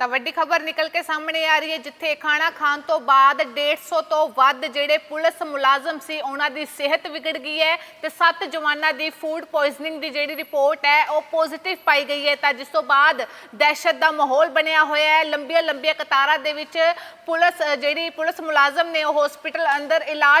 ਤਾਂ ਵੱਡੀ ਖਬਰ ਨਿਕਲ ਕੇ ਸਾਹਮਣੇ ਆ ਰਹੀ ਹੈ, ਜਿੱਥੇ ਖਾਣਾ ਖਾਣ ਤੋਂ ਬਾਅਦ 150 ਤੋਂ ਵੱਧ ਜਿਹੜੇ ਪੁਲਿਸ ਮੁਲਾਜ਼ਮ ਸੀ, ਉਹਨਾਂ ਦੀ ਸਿਹਤ ਵਿਗੜ ਗਈ ਹੈ ਤੇ ਸੱਤ ਜਵਾਨਾਂ ਦੀ ਫੂਡ ਪੋਇਜ਼ਨਿੰਗ ਦੀ ਜਿਹੜੀ ਰਿਪੋਰਟ ਹੈ, ਉਹ ਪੋਜ਼ਿਟਿਵ ਪਾਈ ਗਈ ਹੈ। ਤਾਂ ਜਿਸ ਤੋਂ ਬਾਅਦ ਦਹਿਸ਼ਤ ਦਾ ਮਾਹੌਲ ਬਣਿਆ ਹੋਇਆ ਹੈ। ਲੰਬੀਆਂ ਲੰਬੀਆਂ ਕਤਾਰਾਂ ਦੇ ਵਿੱਚ ਪੁਲਿਸ, ਜਿਹੜੀ ਪੁਲਿਸ ਮੁਲਾਜ਼ਮ ਨੇ ਉਹ ਹਸਪੀਟਲ ਅੰਦਰ ਇਲਾਜ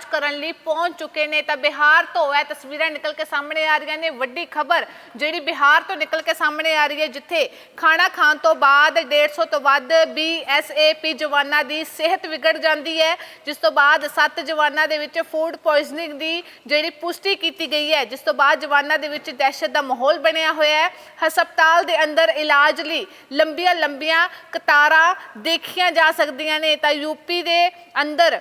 ਇਹ ਕਰਨ ਲਈ ਪਹੁੰਚ ਚੁੱਕੇ ਨੇ ਤਾਂ ਬਿਹਾਰ ਤੋਂ ਇਹ ਤਸਵੀਰਾਂ ਨਿਕਲ ਕੇ ਸਾਹਮਣੇ ਆ ਰਹੀਆਂ ਨੇ। ਵੱਡੀ ਖਬਰ ਜਿਹੜੀ ਬਿਹਾਰ ਤੋਂ ਨਿਕਲ ਕੇ ਸਾਹਮਣੇ ਆ ਰਹੀ ਹੈ, ਜਿੱਥੇ ਖਾਣਾ ਖਾਣ ਤੋਂ ਬਾਅਦ 150 ਤੋਂ ਵੱਧ ਬੀਐਸਏਪੀ ਜਵਾਨਾਂ ਦੀ ਸਿਹਤ ਵਿਗੜ ਜਾਂਦੀ ਹੈ, ਜਿਸ ਤੋਂ ਬਾਅਦ ਸੱਤ ਜਵਾਨਾਂ ਦੇ ਵਿੱਚ ਫੂਡ ਪੋਇਜ਼ਨਿੰਗ ਦੀ ਜਿਹੜੀ ਪੁਸ਼ਟੀ ਕੀਤੀ ਗਈ ਹੈ, ਜਿਸ ਤੋਂ ਬਾਅਦ ਜਵਾਨਾਂ ਦੇ ਵਿੱਚ ਦਹਿਸ਼ਤ ਦਾ ਮਾਹੌਲ ਬਣਿਆ ਹੋਇਆ ਹੈ। ਹਸਪਤਾਲ ਦੇ ਅੰਦਰ ਇਲਾਜ ਲਈ ਲੰਬੀਆਂ ਲੰਬੀਆਂ ਕਤਾਰਾਂ ਦੇਖੀਆਂ ਜਾ ਸਕਦੀਆਂ ਨੇ। ਤਾਂ ਯੂਪੀ ਦੇ ਅੰਦਰ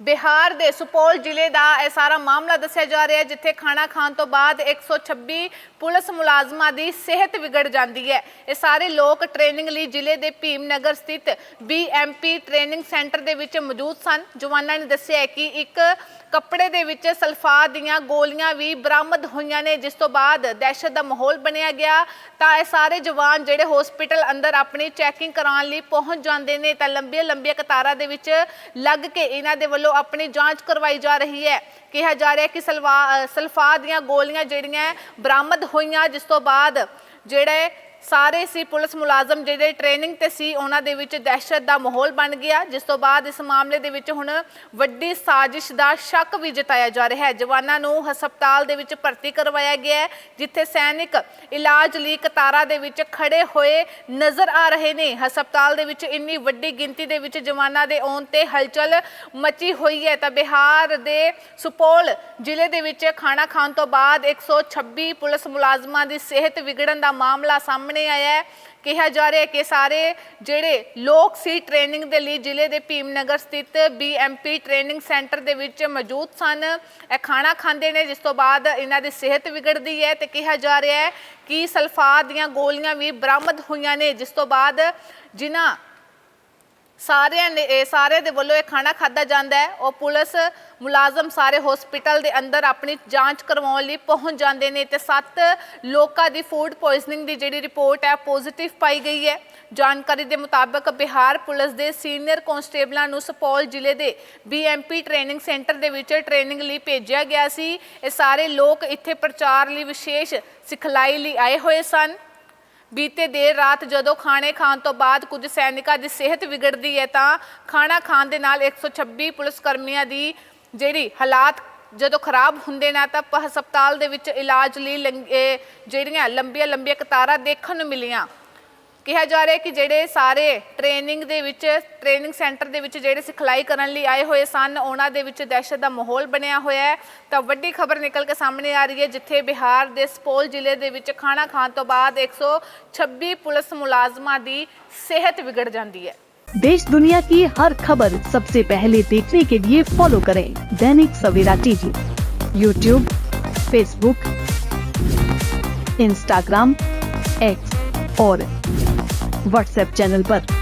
ਬਿਹਾਰ ਦੇ ਸੁਪੌਲ ਜ਼ਿਲ੍ਹੇ ਦਾ ਇਹ ਸਾਰਾ ਮਾਮਲਾ ਦੱਸਿਆ ਜਾ ਰਿਹਾ ਹੈ, ਜਿੱਥੇ ਖਾਣਾ ਖਾਣ ਤੋਂ ਬਾਅਦ 126 ਪੁਲਿਸ ਮੁਲਾਜ਼ਮਾਂ ਦੀ ਸਿਹਤ ਵਿਗੜ ਜਾਂਦੀ ਹੈ। ਇਹ ਸਾਰੇ ਲੋਕ ਟ੍ਰੇਨਿੰਗ ਲਈ ਜ਼ਿਲ੍ਹੇ ਦੇ ਭੀਮਨਗਰ ਸਥਿਤ ਬੀਐਮਪੀ ਟ੍ਰੇਨਿੰਗ ਸੈਂਟਰ ਦੇ ਵਿੱਚ ਮੌਜੂਦ ਸਨ। ਜਵਾਨਾਂ ਨੇ ਦੱਸਿਆ ਕਿ ਇੱਕ ਕੱਪੜੇ ਦੇ ਵਿੱਚ ਸਲਫਾਤ ਦੀਆਂ ਗੋਲੀਆਂ ਵੀ ਬਰਾਮਦ ਹੋਈਆਂ ਨੇ ਜਿਸ ਤੋਂ ਬਾਅਦ ਦਹਿਸ਼ਤ ਦਾ ਮਾਹੌਲ ਬਣਿਆ ਗਿਆ। ਤਾਂ ਇਹ ਸਾਰੇ ਜਵਾਨ ਜਿਹੜੇ ਹਸਪੀਟਲ ਅੰਦਰ ਆਪਣੀ ਚੈਕਿੰਗ ਕਰਾਉਣ ਲਈ ਪਹੁੰਚ ਜਾਂਦੇ ਨੇ ਤਾਂ ਲੰਬੀਆਂ ਲੰਬੀਆਂ ਕਤਾਰਾਂ ਦੇ ਵਿੱਚ ਲੱਗ ਕੇ ਇਹਨਾਂ ਦੇ ਵੱਲੋਂ ਆਪਣੀ ਜਾਂਚ ਕਰਵਾਈ ਜਾ ਰਹੀ ਹੈ। ਕਿਹਾ ਜਾ ਰਿਹਾ ਕਿ ਸਲਵਾ ਅ, ਦੀਆਂ ਗੋਲੀਆਂ ਜਿਹੜੀਆਂ ਬਰਾਮਦ ਹੋਈਆਂ ਜਿਸ ਤੋਂ ਬਾਅਦ ਜਿਹੜੇ ਸਾਰੇ ਸੀ ਪੁਲਿਸ ਮੁਲਾਜ਼ਮ ਜਿਹੜੇ ਟ੍ਰੇਨਿੰਗ ਤੇ ਸੀ, ਉਹਨਾਂ ਦੇ ਵਿੱਚ ਦਹਿਸ਼ਤ ਦਾ ਮਾਹੌਲ ਬਣ ਗਿਆ। ਜਿਸ ਤੋਂ ਬਾਅਦ ਇਸ ਮਾਮਲੇ ਦੇ ਵਿੱਚ ਹੁਣ ਵੱਡੀ ਸਾਜ਼ਿਸ਼ ਦਾ ਸ਼ੱਕ ਵੀ ਜਤਾਇਆ ਜਾ ਰਿਹਾ ਹੈ। ਜਵਾਨਾਂ ਨੂੰ ਹਸਪਤਾਲ ਦੇ ਵਿੱਚ ਭਰਤੀ ਕਰਵਾਇਆ ਗਿਆ ਹੈ, ਜਿੱਥੇ ਸੈਨਿਕ ਇਲਾਜ ਲਈ ਕਤਾਰਾਂ ਦੇ ਵਿੱਚ ਖੜੇ ਹੋਏ ਨਜ਼ਰ ਆ ਰਹੇ ਨੇ। ਹਸਪਤਾਲ ਦੇ ਵਿੱਚ ਇੰਨੀ ਵੱਡੀ ਗਿਣਤੀ ਦੇ ਵਿੱਚ ਜਵਾਨਾਂ ਦੇ ਆਉਣ ਤੇ ਹਲਚਲ ਮਚੀ ਹੋਈ ਹੈ। ਤਾਂ ਬਿਹਾਰ ਦੇ ਸੁਪੋਲ ਜ਼ਿਲ੍ਹੇ ਦੇ ਵਿੱਚ ਖਾਣਾ ਖਾਣ ਤੋਂ ਬਾਅਦ 126 ਪੁਲਿਸ ਮੁਲਾਜ਼ਮਾਂ ਦੀ ਸਿਹਤ ਵਿਗੜਨ ਦਾ ਮਾਮਲਾ ਸਾਹਮਣੇ ਆਇਆ ਹੈ। ਕਿਹਾ ਜਾ ਰਿਹਾ ਹੈ ਕਿ ਸਾਰੇ ਜਿਹੜੇ ਲੋਕ ਸੀ ਟ੍ਰੇਨਿੰਗ ਦੇ ਲਈ ਜ਼ਿਲ੍ਹੇ ਦੇ ਭੀਮਨਗਰ ਸਥਿਤ ਬੀਐਮਪੀ ਟ੍ਰੇਨਿੰਗ ਸੈਂਟਰ ਦੇ ਵਿੱਚ ਮੌਜੂਦ ਸਨ। ਇਹ ਖਾਣਾ ਖਾਂਦੇ ਨੇ, ਜਿਸ ਤੋਂ ਬਾਅਦ ਇਹਨਾਂ ਦੀ ਸਿਹਤ ਵਿਗੜਦੀ ਹੈ ਤੇ ਕਿਹਾ ਜਾ ਰਿਹਾ ਹੈ ਕਿ ਸਲਫਾਤ ਦੀਆਂ ਗੋਲੀਆਂ ਵੀ ਬਰਾਮਦ ਹੋਈਆਂ ਨੇ, ਜਿਸ ਤੋਂ ਬਾਅਦ ਜਿਨ੍ਹਾਂ ਸਾਰਿਆਂ ਨੇ ਇਹ ਸਾਰੇ ਦੇ ਵੱਲੋਂ ਇਹ ਖਾਣਾ ਖਾਦਾ ਜਾਂਦਾ ਹੈ। ਉਹ ਪੁਲਿਸ ਮੁਲਾਜ਼ਮ ਸਾਰੇ ਹਸਪੀਟਲ ਦੇ ਅੰਦਰ ਆਪਣੀ ਜਾਂਚ ਕਰਵਾਉਣ ਲਈ ਪਹੁੰਚ ਜਾਂਦੇ ਨੇ ਤੇ ਸੱਤ ਲੋਕਾਂ ਦੀ ਫੂਡ ਪੋਇਜ਼ਨਿੰਗ ਦੀ ਜਿਹੜੀ ਰਿਪੋਰਟ ਹੈ ਪੋਜ਼ਿਟਿਵ ਪਾਈ ਗਈ ਹੈ। ਜਾਣਕਾਰੀ ਦੇ ਮੁਤਾਬਕ ਬਿਹਾਰ ਪੁਲਿਸ ਦੇ ਸੀਨੀਅਰ ਕਨਸਟੇਬਲਾਂ ਨੂੰ ਸੁਪੌਲ ਜ਼ਿਲ੍ਹੇ ਦੇ ਬੀਐਮਪੀ ਟ੍ਰੇਨਿੰਗ ਸੈਂਟਰ ਦੇ ਵਿੱਚ ਟ੍ਰੇਨਿੰਗ ਲਈ ਭੇਜਿਆ ਗਿਆ ਸੀ। ਇਹ ਸਾਰੇ ਲੋਕ ਇੱਥੇ ਪ੍ਰਚਾਰ ਲਈ ਵਿਸ਼ੇਸ਼ ਸਿਖਲਾਈ ਲਈ ਆਏ ਹੋਏ ਸਨ। ਬੀਤੇ ਦੇਰ ਰਾਤ ਜਦੋਂ ਖਾਣੇ ਖਾਣ ਤੋਂ ਬਾਅਦ ਕੁਝ ਸੈਨਿਕਾਂ ਦੀ ਸਿਹਤ ਵਿਗੜਦੀ ਹੈ ਤਾਂ ਖਾਣਾ ਖਾਣ ਦੇ ਨਾਲ 126 ਪੁਲਿਸ ਕਰਮੀਆਂ ਦੀ ਜਿਹੜੀ ਹਾਲਾਤ ਜਦੋਂ ਖਰਾਬ ਹੁੰਦੇ ਨੇ ਤਾਂ ਪ- ਹਸਪਤਾਲ ਦੇ ਵਿੱਚ ਇਲਾਜ ਲਈ ਲੰਗ- ਜਿਹੜੀਆਂ ਲੰਬੀਆਂ ਲੰਬੀਆਂ ਕਤਾਰਾਂ ਦੇਖਣ ਨੂੰ ਮਿਲੀਆਂ। ਕਿਹਾ ਜਾ ਰਿਹਾ ਹੈ ਕਿ ਜਿਹੜੇ ਸਾਰੇ ਟ੍ਰੇਨਿੰਗ ਦੇ ਵਿੱਚ ਟ੍ਰੇਨਿੰਗ ਸੈਂਟਰ ਦੇ ਵਿੱਚ ਜਿਹੜੇ ਸਿਖਲਾਈ ਕਰਨ ਲਈ ਆਏ ਹੋਏ ਸਨ ਉਹਨਾਂ ਦੇ ਵਿੱਚ ਦਹਿਸ਼ਤ ਦਾ ਮਾਹੌਲ ਬਣਿਆ ਹੋਇਆ ਹੈ ਤਾਂ ਵੱਡੀ ਖਬਰ ਨਿਕਲ ਕੇ ਸਾਹਮਣੇ ਆ ਰਹੀ ਹੈ ਜਿੱਥੇ ਬਿਹਾਰ ਦੇ ਸਪੋਲ ਜ਼ਿਲ੍ਹੇ ਦੇ ਵਿੱਚ ਖਾਣਾ ਖਾਣ ਤੋਂ ਬਾਅਦ 126 ਪੁਲਿਸ ਮੁਲਾਜ਼ਮਾਂ ਦੀ ਸਿਹਤ ਵਿਗੜ ਜਾਂਦੀ ਹੈ देश दुनिया की हर खबर सबसे पहले देखने के लिए फॉलो करें Dainik Savera TV YouTube Facebook Instagram X और વોટ્સએપ ચેનલ પર